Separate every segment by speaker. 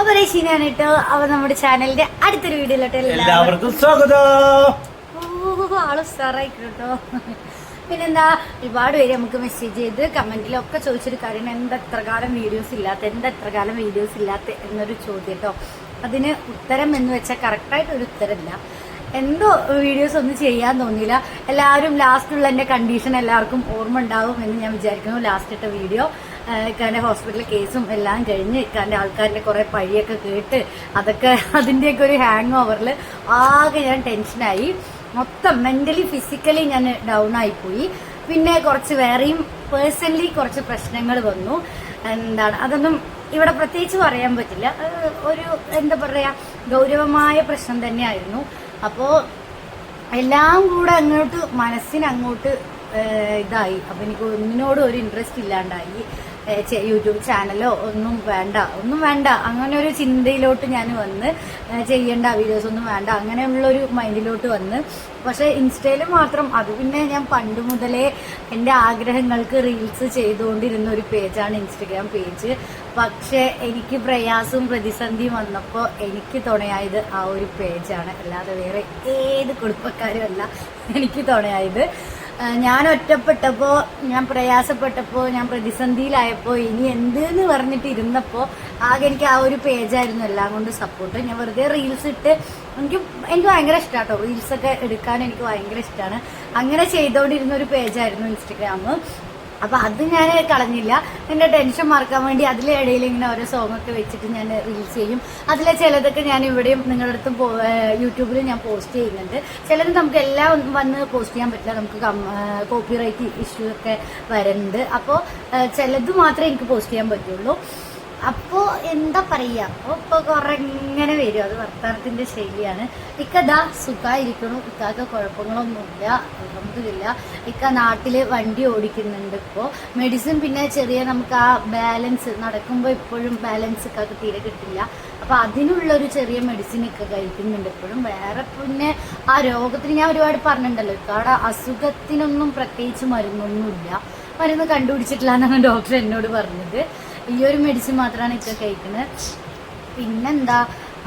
Speaker 1: അപ്പൊ റഷീനാണ് കേട്ടോ അപ്പൊ നമ്മുടെ ചാനലിന്റെ അടുത്തൊരു വീഡിയോയിലോട്ട് എല്ലാവർക്കും
Speaker 2: സ്വാഗതം.
Speaker 1: ആൾ ഉഷാറായിക്കും കേട്ടോ പിന്നെന്താ ഒരുപാട് പേര് നമുക്ക് മെസ്സേജ് ചെയ്ത് കമന്റിലൊക്കെ ചോദിച്ചൊരു കാര്യം എന്താ എത്ര കാലം വീഡിയോസ് ഇല്ലാത്ത എന്താ എത്ര കാലം വീഡിയോസ് ഇല്ലാത്ത? എന്നൊരു ചോദ്യം കേട്ടോ അതിന് ഉത്തരം എന്ന് വെച്ചാൽ കറക്റ്റായിട്ട് ഒരു ഉത്തരമില്ല. എന്തോ വീഡിയോസ് ഒന്നും ചെയ്യാൻ തോന്നിയില്ല. എല്ലാവരും ലാസ്റ്റുള്ള എന്റെ കണ്ടീഷൻ എല്ലാവർക്കും ഓർമ്മ ഉണ്ടാവും എന്ന് ഞാൻ വിചാരിക്കുന്നു ലാസ്റ്റ് ഇട്ട വീഡിയോ ഇക്കാന്റെ ഹോസ്പിറ്റൽ കേസും എല്ലാം കഴിഞ്ഞ് ഇക്കാന്റെ ആൾക്കാരുടെ കുറേ പഴിയൊക്കെ കേട്ട് അതൊക്കെ അതിന്റെയൊക്കെ ഒരു ഹാങ് ഓവറിൽ ആകെ ഞാൻ ടെൻഷനായി മൊത്തം മെന്റലി ഫിസിക്കലി ഞാൻ ഡൗൺ ആയിപ്പോയി പിന്നെ കുറച്ച് വേറെയും പേഴ്സണലി കുറച്ച് പ്രശ്നങ്ങൾ വന്നു. എന്താണ് അതൊന്നും ഇവിടെ പ്രത്യേകിച്ച് പറയാൻ പറ്റില്ല. ഒരു എന്താ പറയുക ഗൗരവമായ പ്രശ്നം തന്നെയായിരുന്നു. അപ്പോൾ എല്ലാം കൂടെ അങ്ങോട്ട് മനസ്സിന് അങ്ങോട്ട് ഇതായി. അപ്പോൾ എനിക്ക് ഒന്നിനോടും ഒരു ഇൻട്രസ്റ്റ് ഇല്ലാണ്ടായി. യൂട്യൂബ് ചാനലോ ഒന്നും വേണ്ട ഒന്നും വേണ്ട. അങ്ങനെ ഒരു ചിന്തയിലോട്ട് ഞാൻ വന്ന് ചെയ്യേണ്ട വീഡിയോസ് ഒന്നും വേണ്ട. അങ്ങനെയുള്ള ഒരു മൈൻഡിലോട്ട് വന്ന്. പക്ഷെ ഇൻസ്റ്റയിൽ മാത്രം അത് പിന്നെ ഞാൻ പണ്ട് മുതലേ എന്റെ ആഗ്രഹങ്ങൾക്ക് റീൽസ് ചെയ്തുകൊണ്ടിരുന്ന ഒരു പേജാണ് ഇൻസ്റ്റഗ്രാം പേജ് പക്ഷേ എനിക്ക് പ്രയാസവും പ്രതിസന്ധിയും വന്നപ്പോൾ എനിക്ക് തുണയായത് ആ ഒരു പേജാണ് അല്ലാതെ വേറെ ഏത് കുടുംബക്കാരും അല്ല എനിക്ക് തുണയായത്. ഞാൻ ഒറ്റപ്പെട്ടപ്പോൾ ഞാൻ പ്രയാസപ്പെട്ടപ്പോൾ ഞാൻ പ്രതിസന്ധിയിലായപ്പോൾ ഇനി എന്തെന്ന് പറഞ്ഞിട്ട് ഇരുന്നപ്പോൾ ആകെ എനിക്ക് ആ ഒരു പേജായിരുന്നു എല്ലാം കൊണ്ട് സപ്പോർട്ട് ഞാൻ വെറുതെ റീൽസ് ഇട്ട് എനിക്ക് എനിക്ക് ഭയങ്കര ഇഷ്ടമാണ് കേട്ടോ റീൽസൊക്കെ എടുക്കാൻ എനിക്ക് ഭയങ്കര ഇഷ്ടമാണ് അങ്ങനെ ചെയ്തുകൊണ്ടിരുന്ന ഒരു പേജായിരുന്നു ഇൻസ്റ്റഗ്രാം അപ്പൊ അത് ഞാൻ കളഞ്ഞില്ല. എന്റെ ടെൻഷൻ മറക്കാൻ വേണ്ടി അതിലെ ഇടയിൽ ഇങ്ങനെ ഓരോ സോങ് ഒക്കെ വെച്ചിട്ട് ഞാൻ റീൽസ് ചെയ്യും. അതിലെ ചിലതൊക്കെ ഞാൻ ഇവിടെയും നിങ്ങളുടെ അടുത്തും യൂട്യൂബിൽ ഞാൻ പോസ്റ്റ് ചെയ്യുന്നുണ്ട്. ചിലത് നമുക്ക് എല്ലാം വന്ന് പോസ്റ്റ് ചെയ്യാൻ പറ്റില്ല. നമുക്ക് കോപ്പിറൈറ്റ് ഇഷ്യൂ ഒക്കെ വരുന്നുണ്ട് അപ്പോൾ ചിലത് മാത്രമേ എനിക്ക് പോസ്റ്റ് ചെയ്യാൻ പറ്റുള്ളൂ. അപ്പോ എന്താ പറയാ? അപ്പൊ ഇപ്പൊ കൊറങ്ങനെ വരും. അത് വർത്തമാനത്തിന്റെ ശൈലിയാണ്. ഇക്കതാ സുഖമായിരിക്കണു ഇക്കാക്ക് കുഴപ്പങ്ങളൊന്നുമില്ല. അലഹമില്ല ഇക്ക നാട്ടിൽ വണ്ടി ഓടിക്കുന്നുണ്ട് ഇപ്പോ. മെഡിസിൻ പിന്നെ ചെറിയ നമുക്ക് ആ ബാലൻസ് നടക്കുമ്പോൾ ഇപ്പോഴും ബാലൻസ് ഇക്കാക്ക് തീരെ കിട്ടില്ല. അതിനുള്ള ഒരു ചെറിയ മെഡിസിൻ ഒക്കെ കഴിക്കുന്നുണ്ട് ഇപ്പോഴും. വേറെ പിന്നെ ആ രോഗത്തിന് ഞാൻ ഒരുപാട് പറഞ്ഞിട്ടുണ്ടല്ലോ. ഇക്കാടെ അസുഖത്തിനൊന്നും പ്രത്യേകിച്ച് മരുന്നൊന്നുമില്ല. മരുന്ന് കണ്ടുപിടിച്ചിട്ടില്ല എന്നാണ് ഡോക്ടർ എന്നോട് പറഞ്ഞത്. ഈ ഒരു മെഡിസിൻ മാത്രമാണ് ഇപ്പൊ കഴിക്കുന്നത് പിന്നെന്താ?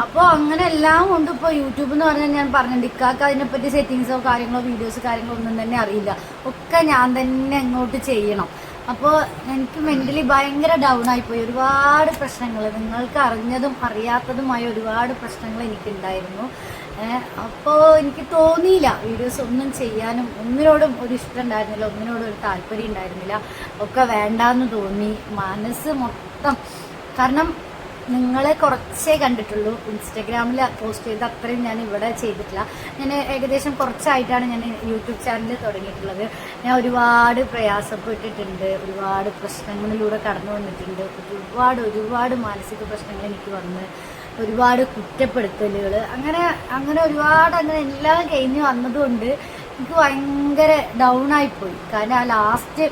Speaker 1: അപ്പോൾ അങ്ങനെ എല്ലാം കൊണ്ട് ഇപ്പോൾ യൂട്യൂബ് എന്ന് പറഞ്ഞാൽ ഞാൻ പറഞ്ഞിട്ടുണ്ട്. ഇക്കാക്ക് അതിനെപ്പറ്റി സെറ്റിങ്സോ കാര്യങ്ങളോ വീഡിയോസ് കാര്യങ്ങളോ ഒന്നും തന്നെ അറിയില്ല. ഒക്കെ ഞാൻ തന്നെ അങ്ങോട്ട് ചെയ്യണം. അപ്പോൾ എനിക്ക് മെന്റലി ഭയങ്കര ഡൗൺ ആയിപ്പോയി ഒരുപാട് പ്രശ്നങ്ങൾ നിങ്ങൾക്ക് അറിഞ്ഞതും അറിയാത്തതുമായ ഒരുപാട് പ്രശ്നങ്ങൾ എനിക്കുണ്ടായിരുന്നു. അപ്പോ എനിക്ക് തോന്നിയില്ല വീഡിയോസ് ഒന്നും ചെയ്യാനും ഒന്നിനോടും ഒരു ഇഷ്ടം ഉണ്ടായിരുന്നില്ല ഒന്നിനോടും ഒരു താല്പര്യം ഉണ്ടായിരുന്നില്ല. ഒക്കെ വേണ്ടാന്ന് തോന്നി. മനസ്സ് മൊത്തം കാരണം നിങ്ങളെ കുറച്ചേ കണ്ടിട്ടുള്ളൂ ഇൻസ്റ്റാഗ്രാമിൽ പോസ്റ്റ് ചെയ്ത് അത്രയും ഞാൻ ഇവിടെ ചെയ്തിട്ടില്ല. ഞാൻ ഏകദേശം കുറച്ചായിട്ടാണ് ഞാൻ യൂട്യൂബ് ചാനൽ തുടങ്ങിയിട്ടുള്ളത്. ഞാൻ ഒരുപാട് പ്രയാസപ്പെട്ടിട്ടുണ്ട് ഒരുപാട് പ്രശ്നങ്ങളിലൂടെ കടന്നു വന്നിട്ടുണ്ട്. ഒരുപാട് ഒരുപാട് മാനസിക പ്രശ്നങ്ങൾ എനിക്ക് വന്ന് ഒരുപാട് കുറ്റപ്പെടുത്തലുകൾ അങ്ങനെ അങ്ങനെ ഒരുപാട് അങ്ങനെ എല്ലാം കഴിഞ്ഞ് വന്നതുകൊണ്ട് എനിക്ക് ഭയങ്കര ഡൗൺ ആയിപ്പോയി കാരണം ആ ലാസ്റ്റ്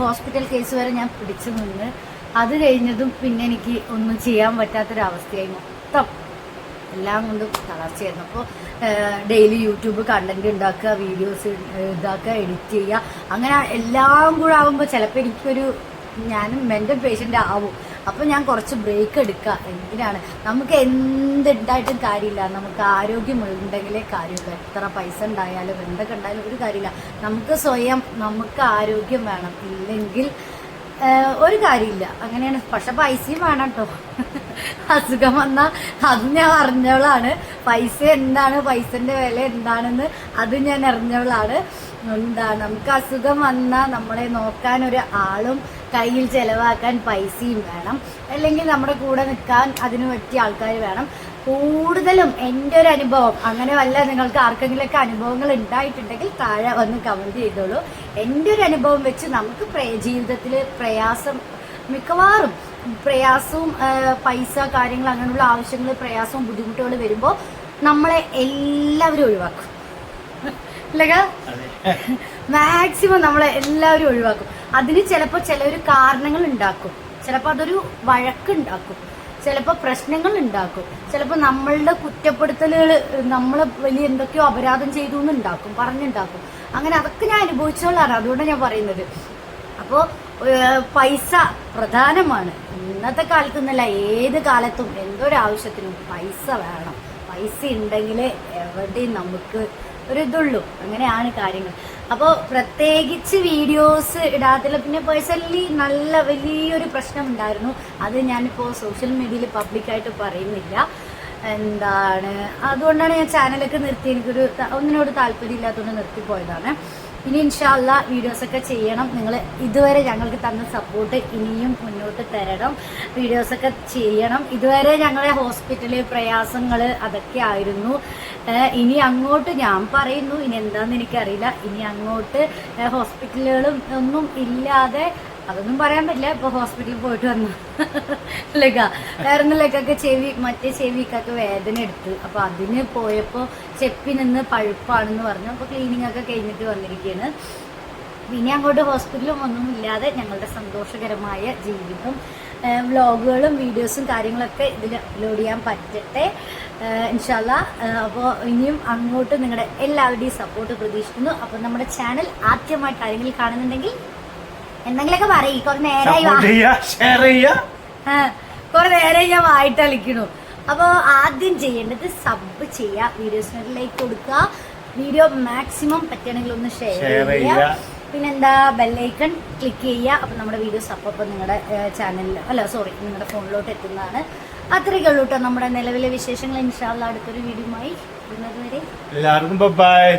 Speaker 1: ഹോസ്പിറ്റൽ കേസ് വരെ ഞാൻ പിടിച്ചു നിന്ന് അത് കഴിഞ്ഞതും പിന്നെ എനിക്ക് ഒന്നും ചെയ്യാൻ പറ്റാത്തൊരവസ്ഥയായി മൊത്തം. എല്ലാം കൊണ്ടും തളർച്ചയായിരുന്നു. അപ്പോൾ ഡെയിലി യൂട്യൂബ് കണ്ടന്റ് ഉണ്ടാക്കുക വീഡിയോസ് ഇതാക്കുക എഡിറ്റ് ചെയ്യുക അങ്ങനെ എല്ലാം കൂടെ ആകുമ്പോൾ ചിലപ്പോൾ എനിക്കൊരു ഞാനും മെന്റൽ പേഷ്യന്റ് ആവും. അപ്പോൾ ഞാൻ കുറച്ച് ബ്രേക്ക് എടുക്കുക എന്തിനാണ്? നമുക്ക് എന്തുണ്ടായിട്ടും കാര്യമില്ല. നമുക്ക് ആരോഗ്യം ഉണ്ടെങ്കിലേ കാര്യമില്ല എത്ര പൈസ ഉണ്ടായാലും എന്തൊക്കെ ഉണ്ടായാലും ഒരു കാര്യമില്ല. നമുക്ക് സ്വയം നമുക്ക് ആരോഗ്യം വേണം. ഇല്ലെങ്കിൽ ഒരു കാര്യമില്ല. അങ്ങനെയാണ്. പക്ഷെ പൈസയും വേണം കേട്ടോ അസുഖം വന്നാൽ അത് ഞാൻ അറിഞ്ഞവളാണ്. പൈസ എന്താണ്? പൈസന്റെ വില എന്താണെന്ന് അത് ഞാൻ അറിഞ്ഞവളാണ്. എന്താ നമുക്ക് അസുഖം വന്നാൽ നമ്മളെ നോക്കാൻ ഒരു ആളും കയ്യിൽ ചെലവാക്കാൻ പൈസയും വേണം. അല്ലെങ്കിൽ നമ്മുടെ കൂടെ നിൽക്കാൻ അതിനു പറ്റിയ ആൾക്കാർ വേണം. കൂടുതലും എന്റെ ഒരു അനുഭവം. അങ്ങനെ വല്ല നിങ്ങൾക്ക് ആർക്കെങ്കിലുമൊക്കെ അനുഭവങ്ങൾ ഉണ്ടായിട്ടുണ്ടെങ്കിൽ താഴെ വന്ന് കമന്റ് ചെയ്തോളൂ. എന്റെ ഒരു അനുഭവം വെച്ച് നമുക്ക് ജീവിതത്തിൽ പ്രയാസം മിക്കവാറും പ്രയാസവും പൈസ കാര്യങ്ങൾ അങ്ങനെയുള്ള ആവശ്യങ്ങൾ പ്രയാസവും ബുദ്ധിമുട്ടുകൾ വരുമ്പോൾ നമ്മളെ എല്ലാവരും ഒഴിവാക്കും. അല്ലേ മാക്സിമം നമ്മളെ എല്ലാവരും ഒഴിവാക്കും. അതിന് ചിലപ്പോൾ ചില കാരണങ്ങൾ ഉണ്ടാക്കും. ചിലപ്പോൾ അതൊരു വഴക്കുണ്ടാക്കും. ചിലപ്പോൾ പ്രശ്നങ്ങൾ ഉണ്ടാക്കും. ചിലപ്പോൾ നമ്മളുടെ കുറ്റപ്പെടുത്തലുകൾ നമ്മൾ വലിയ എന്തൊക്കെയോ അപരാധം ചെയ്തു എന്നുണ്ടാക്കും പറഞ്ഞുണ്ടാക്കും. അങ്ങനെ അതൊക്കെ ഞാൻ അനുഭവിച്ചോളാണ് അതുകൊണ്ടാണ് ഞാൻ പറയുന്നത്. അപ്പോൾ പൈസ പ്രധാനമാണ്. ഇന്നത്തെ കാലത്ത് എന്നല്ല ഏത് കാലത്തും എന്തൊരാവശ്യത്തിനും പൈസ വേണം. പൈസ ഉണ്ടെങ്കിൽ എവിടെയും നമുക്ക് ഒരു ഇതുള്ളൂ അങ്ങനെയാണ് കാര്യങ്ങൾ. അപ്പോൾ പ്രത്യേകിച്ച് വീഡിയോസ് ഇടാത്തില്ല പിന്നെ പേഴ്സണലി നല്ല വലിയൊരു പ്രശ്നം ഉണ്ടായിരുന്നു. അത് ഞാനിപ്പോൾ സോഷ്യൽ മീഡിയയിൽ പബ്ലിക്കായിട്ട് പറയുന്നില്ല. എന്താണ്? അതുകൊണ്ടാണ് ഞാൻ ചാനലൊക്കെ നിർത്തി. എനിക്കൊരു ഒന്നിനോട് ഒന്നിനോട് താല്പര്യമില്ലാത്തതുകൊണ്ട് നിർത്തിപ്പോയതാണ്. ഇനി ഇൻഷാല്ല വീഡിയോസൊക്കെ ചെയ്യണം. നിങ്ങൾ ഇതുവരെ ഞങ്ങൾക്ക് തന്ന സപ്പോർട്ട് ഇനിയും മുന്നോട്ട് തരണം. വീഡിയോസൊക്കെ ചെയ്യണം. ഇതുവരെ ഞങ്ങളെ ഹോസ്പിറ്റലിൽ പ്രയാസങ്ങൾ അതൊക്കെ ആയിരുന്നു. ഇനി അങ്ങോട്ട് ഞാൻ പറയുന്നു. ഇനി എന്താണെന്ന് എനിക്കറിയില്ല. ഇനി അങ്ങോട്ട് ഹോസ്പിറ്റലുകളും ഒന്നും ഇല്ലാതെ അതൊന്നും പറയാൻ പറ്റില്ല. ഇപ്പൊ ഹോസ്പിറ്റലിൽ പോയിട്ട് വന്നു. ലഗ വേറെ ലഗൊക്കെ ചെവി മറ്റേ ചെവിക്കൊക്കെ വേദന എടുത്ത്. അപ്പൊ അതിന് പോയപ്പോ ചെപ്പി നിന്ന് പഴുപ്പാണെന്ന് പറഞ്ഞു. അപ്പൊ ക്ലീനിങ് ഒക്കെ കഴിഞ്ഞിട്ട് വന്നിരിക്കുകയാണ് പിന്നെ അങ്ങോട്ട് ഹോസ്പിറ്റലും ഒന്നും ഇല്ലാതെ ഞങ്ങളുടെ സന്തോഷകരമായ ജീവിതം വ്ളോഗുകളും വീഡിയോസും കാര്യങ്ങളൊക്കെ ഇതിൽ അപ്ലോഡ് ചെയ്യാൻ പറ്റട്ടെ. ഇൻഷാല്ല അപ്പോൾ ഇനിയും അങ്ങോട്ട് നിങ്ങളുടെ എല്ലാവരുടെയും സപ്പോർട്ട് പ്രതീക്ഷിക്കുന്നു. അപ്പോൾ നമ്മുടെ ചാനൽ ആദ്യമായിട്ട് ആരെങ്കിലും കാണുന്നുണ്ടെങ്കിൽ എന്തെങ്കിലുമൊക്കെ പറയും. കുറേ നേരമായി വാ.
Speaker 2: ഷെയർ ചെയ്യുക
Speaker 1: ആ, കുറെ നേരം ഞാൻ വായിട്ട് കളിക്കണു. അപ്പോൾ ആദ്യം ചെയ്യേണ്ടത് സബ് ചെയ്യുക വീഡിയോസ് ലൈക്ക് കൊടുക്കുക. വീഡിയോ മാക്സിമം പറ്റുകയാണെങ്കിൽ ഒന്ന് ഷെയർ ചെയ്യുക. പിന്നെന്താ ബെല്ലൈക്കൺ ക്ലിക്ക് ചെയ്യുക. അപ്പം നമ്മുടെ വീഡിയോസ് അപ്പം നിങ്ങളുടെ ചാനലിൽ അല്ല സോറി നിങ്ങളുടെ ഫോണിലോട്ട് എത്തുന്നതാണ്. അത്രയൊക്കെ ഉള്ളൂ കേട്ടോ നമ്മുടെ നിലവിലെ വിശേഷങ്ങൾ. ഇൻഷാല്ല അടുത്തൊരു വീഡിയോ വരുന്നത് വരെ.
Speaker 2: എല്ലാവർക്കും ബൈ